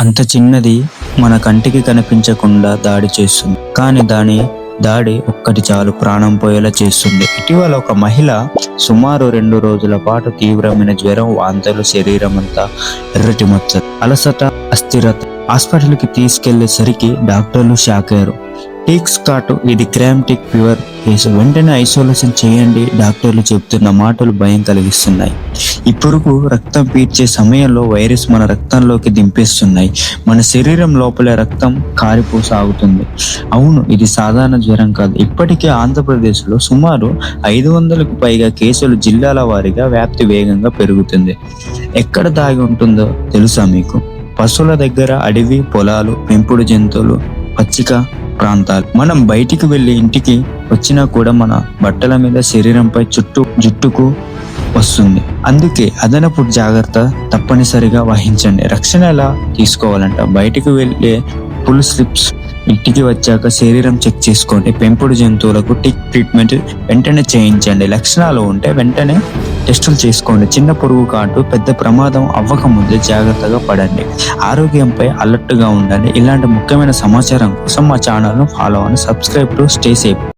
అంత చిన్నది మన కంటికి కనిపించకుండా దాడి చేస్తుంది. కానీ దాని దాడి ఒక్కటి చాలు ప్రాణం పోయేలా చేస్తుంది. ఇటీవల ఒక మహిళ సుమారు రెండు రోజుల పాటు తీవ్రమైన జ్వరం వాంతులు శరీరం అంతా ఎర్రటి మచ్చ అలసట అస్థిరత. హాస్పిటల్కి తీసుకెళ్ళేసరికి డాక్టర్లు షాక్ అయ్యారు. టీక్ స్కాట్ ఇది క్రామ్టిక్ ఫీవర్ కేసు. వెంటనే ఐసోలేషన్ చేయండి. డాక్టర్లు చెప్తున్న మాటలు భయం కలిగిస్తున్నాయి. ఈ పురుగు రక్తం పీడ్చే సమయంలో వైరస్ మన రక్తంలోకి దింపేస్తున్నాయి. మన శరీరం లోపల రక్తం కారిపో సాగుతుంది అవును ఇది సాధారణ జ్వరం కాదు. ఇప్పటికే ఆంధ్రప్రదేశ్లో సుమారు ఐదు వందలకు పైగా కేసులు జిల్లాల వారీగా వ్యాప్తి వేగంగా పెరుగుతుంది. ఎక్కడ దాగి ఉంటుందో తెలుసా మీకు? పశువుల దగ్గర అడవి పొలాలు పెంపుడు జంతువులు పచ్చిక ప్రాంతాలు. మనం బయటికి వెళ్ళి ఇంటికి వచ్చినా కూడా మన బట్టల మీద శరీరంపై చుట్టూ జుట్టుకు వస్తుంది. అందుకే అదనపు జాగ్రత్త తప్పనిసరిగా వహించండి. రక్షణ ఎలా తీసుకోవాలంట? బయటికి వెళ్ళే ఫుల్ స్లిప్స్ ఇంటికి వచ్చాక శరీరం చెక్ చేసుకోండి. పెంపుడు జంతువులకు టిక్ ట్రీట్మెంట్ వెంటనే చేయించండి. లక్షణాలు ఉంటే వెంటనే టెస్టులు చేసుకోండి. చిన్న పురుగు కాటు పెద్ద ప్రమాదం అవ్వకముందే జాగ్రత్తగా పడండి. ఆరోగ్యంపై అలర్ట్గా ఉండండి. ఇలాంటి ముఖ్యమైన సమాచారం కోసం మా ఛానల్ను ఫాలో అని సబ్స్క్రైబ్ టు స్టే సేఫ్.